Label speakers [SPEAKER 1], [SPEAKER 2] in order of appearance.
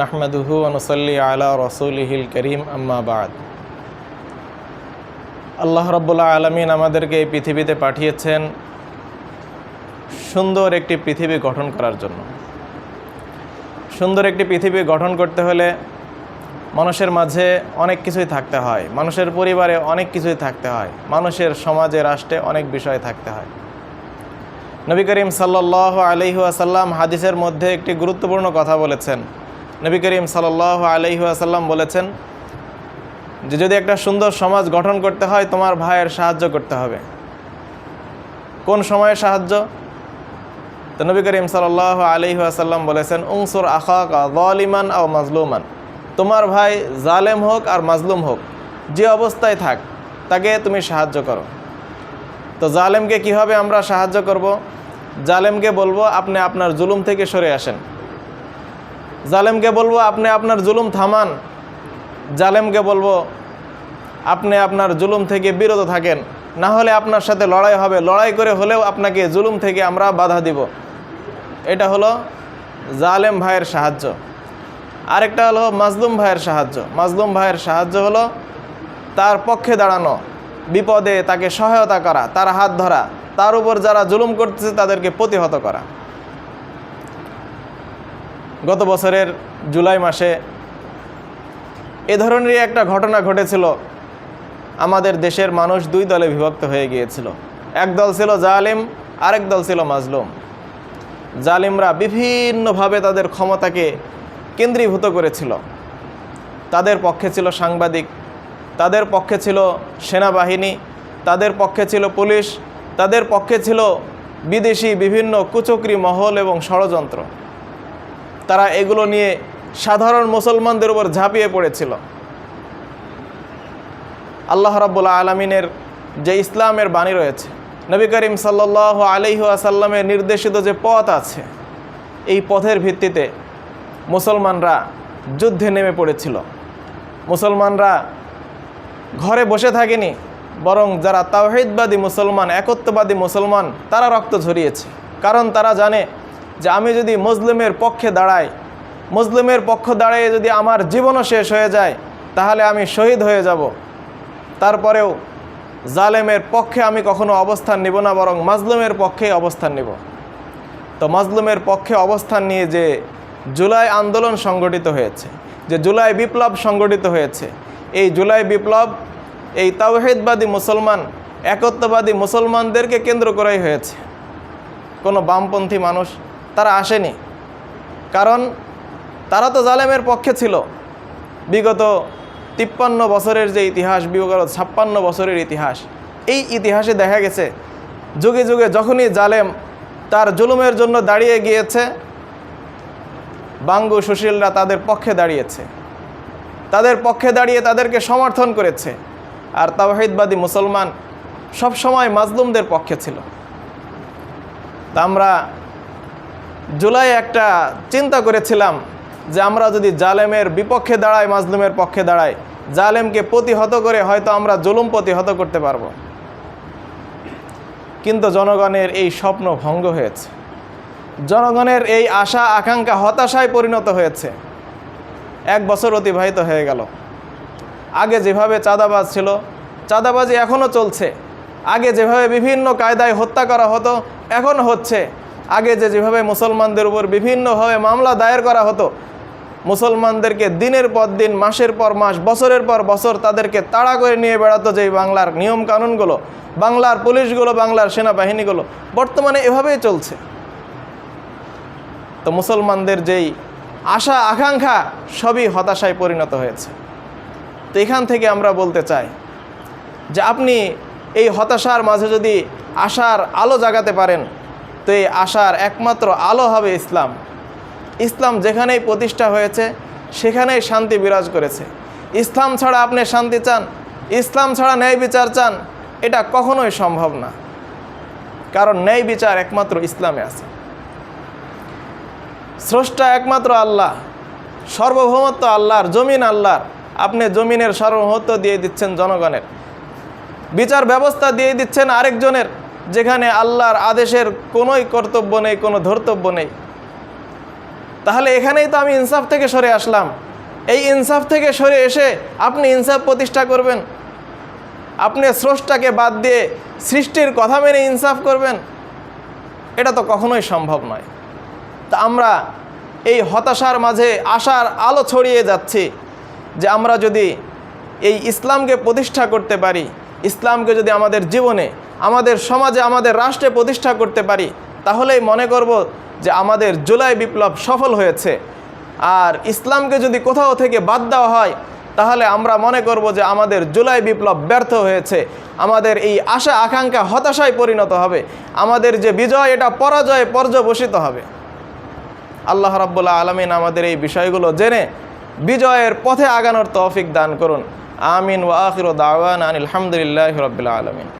[SPEAKER 1] নাহমাদুহু অনুসল্লি আলা রসুলহিল করিম আম্মাবাদ আল্লাহ রব্বুল্লাহ আলমিন আমাদেরকে এই পৃথিবীতে পাঠিয়েছেন সুন্দর একটি পৃথিবী গঠন করার জন্য। সুন্দর একটি পৃথিবী গঠন করতে হলে মানুষের মাঝে অনেক কিছুই থাকতে হয়, মানুষের পরিবারে অনেক কিছুই থাকতে হয়, মানুষের সমাজে, রাষ্ট্রে অনেক বিষয় থাকতে হয়। নবী করিম সাল্লাহ আলহি আসাল্লাম হাদিসের মধ্যে একটি গুরুত্বপূর্ণ কথা বলেছেন। নবী করিম সাল্লাহ আসাল্লাম বলেছেন যে যদি একটা সুন্দর সমাজ গঠন করতে হয়, তোমার ভাইয়ের সাহায্য করতে হবে। কোন সময়ে সাহায্য? তো নবী করিম সাল্লাহ আলহি আসাল্লাম বলেছেন উংসুর আখাকা গলিমান ও মাজলুমান। তোমার ভাই জালেম হোক আর মাজলুম হোক, যে অবস্থায় থাক, তাকে তুমি সাহায্য করো। তো জালেমকে কীভাবে আমরা সাহায্য করব? জালেমকে বলব, আপনি আপনার জুলুম থেকে সরে আসেন। জালেমকে বলব, আপনি আপনার জুলুম থামান। জালেমকে বলব, আপনি আপনার জুলুম থেকে বিরত থাকেন। না হলে আপনার সাথে লড়াই হবে। লড়াই করে হলেও আপনাকে জুলুম থেকে আমরা বাধা দিব। এটা হলো জালেম ভাইয়ের সাহায্য। আরেকটা হলো মাজলুম ভাইয়ের সাহায্য। মাজলুম ভাইয়ের সাহায্য হলো তার পক্ষে দাঁড়ানো, বিপদে তাকে সহায়তা করা, তার হাত ধরা, তার উপর যারা জুলুম করতেছে তাদেরকে প্রতিহত করা। গত বছরের জুলাই মাসে এ ধরনেরই একটা ঘটনা ঘটেছিল। আমাদের দেশের মানুষ দুই দলে বিভক্ত হয়ে গিয়েছিল। এক দল ছিল জালিম, আরেক দল ছিল মাজলুম। জালিমরা বিভিন্নভাবে তাদের ক্ষমতাকে কেন্দ্রীভূত করেছিল। তাদের পক্ষে ছিল সাংবাদিক, তাদের পক্ষে ছিল সেনাবাহিনী, তাদের পক্ষে ছিল পুলিশ, তাদের পক্ষে ছিল বিদেশি বিভিন্ন কুচক্রি মহল এবং ষড়যন্ত্র। তারা এগুলো নিয়ে সাধারণ মুসলমানদের উপর ঝাঁপিয়ে পড়েছিল। আল্লাহ রাব্বুল আলমিনের যে ইসলামের বাণী রয়েছে, নবী করিম সাল্লাহ আলহি আসাল্লামের নির্দেশিত যে পথ আছে, এই পথের ভিত্তিতে মুসলমানরা যুদ্ধে নেমে পড়েছিল। মুসলমানরা ঘরে বসে থাকেনি, বরং যারা তাওহিদবাদী মুসলমান, একত্ববাদী মুসলমান, তারা রক্ত ঝরিয়েছে। কারণ তারা জানে যে আমি যদি মুসলিমের পক্ষে দাঁড়াই, মুসলিমের পক্ষ দাঁড়িয়ে যদি আমার জীবনও শেষ হয়ে যায়, তাহলে আমি শহীদ হয়ে যাব। তারপরেও জালেমের পক্ষে আমি কখনো অবস্থান নিব না, বরং মাজলুমের পক্ষে অবস্থান নিব। তো মাজলুমের পক্ষে অবস্থান নিয়ে যে জুলাই আন্দোলন সংগঠিত হয়েছে, যে জুলাই বিপ্লব সংগঠিত হয়েছে, এই জুলাই বিপ্লব, এই তাওহেদবাদী মুসলমান, একত্ববাদী মুসলমানদেরকে কেন্দ্র করাই হয়েছে। কোনো বামপন্থী মানুষ তারা আসেনি। কারণ তারা তো জালেমের পক্ষে ছিল। বিগত তিপ্পান্ন বছরের যে ইতিহাস, বিগত ছাপ্পান্ন বছরের ইতিহাস, এই ইতিহাসে দেখা গেছে, যুগে যুগে যখনই জালেম তার জুলুমের জন্য দাঁড়িয়ে গিয়েছে, বাঙ্গু সুশীলরা তাদের পক্ষে দাঁড়িয়েছে। তাদের পক্ষে দাঁড়িয়ে তাদেরকে সমর্থন করেছে। আর তাওহিদবাদী মুসলমান সব সময় মাজলুমদের পক্ষে ছিল। তা আমরা জুলাই একটা চিন্তা করেছিলাম যে আমরা যদি জালেমের বিপক্ষে দাঁড়াই, মাজলুমের পক্ষে দাঁড়াই, জালেমকে প্রতিহত করে হয়তো আমরা জুলুম প্রতিহত করতে পারব। কিন্তু জনগণের এই স্বপ্ন ভঙ্গ হয়েছে। জনগণের এই আশা, আকাঙ্ক্ষা, হতাশায় পরিণত হয়েছে। এক বছর অতিবাহিত হয়ে গেল। আগে যেভাবে চাঁদাবাজ ছিল, চাঁদাবাজি এখনও চলছে। আগে যেভাবে বিভিন্ন কায়দায় হত্যা করা হতো এখনও হচ্ছে আগে যে যেভাবে মুসলমানদের উপর বিভিন্নভাবে মামলা দায়ের করা হতো, মুসলমানদেরকে দিনের পর দিন, মাসের পর মাস, বছরের পর বছর তাদেরকে তাড়া করে নিয়ে বেড়াতো যে বাংলার নিয়ম কানুনগুলো বাংলার পুলিশগুলো, বাংলার সেনাবাহিনীগুলো। বর্তমানে এভাবেই চলছে। তো মুসলমানদের যেই আশা, আকাঙ্ক্ষা, সবই হতাশায় পরিণত হয়েছে। তো এখান থেকে আমরা বলতে চাই যে আপনি এই হতাশার মাঝে যদি আশার আলো জাগাতে পারেন তো এই আশার একমাত্র আলো হবে ইসলাম। ইসলাম যেখানেই প্রতিষ্ঠা হয়েছে, সেখানেই শান্তি বিরাজ করেছে। ইসলাম ছাড়া আপনি শান্তি চান, ইসলাম ছাড়া ন্যায় বিচার চান, এটা কখনোই সম্ভব না। কারণ ন্যায় বিচার একমাত্র ইসলামে আছে। স্রষ্টা একমাত্র আল্লাহ, সর্বভৌমত্ব আল্লাহর, জমিন আল্লাহর। আপনি জমিনের সার্বভৌমত্ব দিয়ে দিচ্ছেন জনগণের। বিচার ব্যবস্থা দিয়ে দিচ্ছেন আরেকজনের। যেখানে আল্লাহর আদেশের কোনোই কর্তব্য নেই, কোনো ধর্তব্য নেই। তাহলে এখানেই তো আমি ইনসাফ থেকে সরে আসলাম। এই ইনসাফ থেকে সরে এসে আপনি ইনসাফ প্রতিষ্ঠা করবেন। আপনি স্রষ্টাকে বাদ দিয়ে সৃষ্টির কথা মেনে ইনসাফ করবেন। এটা তো কখনোই সম্ভব নয়। তা আমরা এই হতাশার মাঝে, আশার আলো ছড়িয়ে যাচ্ছি যে আমরা যদি এই ইসলামকে প্রতিষ্ঠা করতে পারি, ইসলামকে যদি আমাদের জীবনে আমাদের সমাজে আমাদের রাষ্ট্রে প্রতিষ্ঠা করতে পারি, তাহলেই মনে করব যে আমাদের জুলাই বিপ্লব সফল হয়েছে। আর ইসলামকে যদি কোথাও থেকে বাদ দেওয়া হয়, তাহলে আমরা মনে করব যে আমাদের জুলাই বিপ্লব ব্যর্থ হয়েছে। আমাদের এই আশা আকাঙ্ক্ষা হতাশায় পরিণত হবে। আমাদের যে বিজয়, এটা পরাজয়ে পর্যবসিত হবে। আল্লাহ রাব্বুল্লাহ আলমিন আমাদের এই বিষয়গুলো জেনে বিজয়ের পথে আগানোর তৌফিক দান করুন। আমিন ওয়া আখির দাওয়ান আনিল হামদুলিল্লাহ রবিল আলমিন।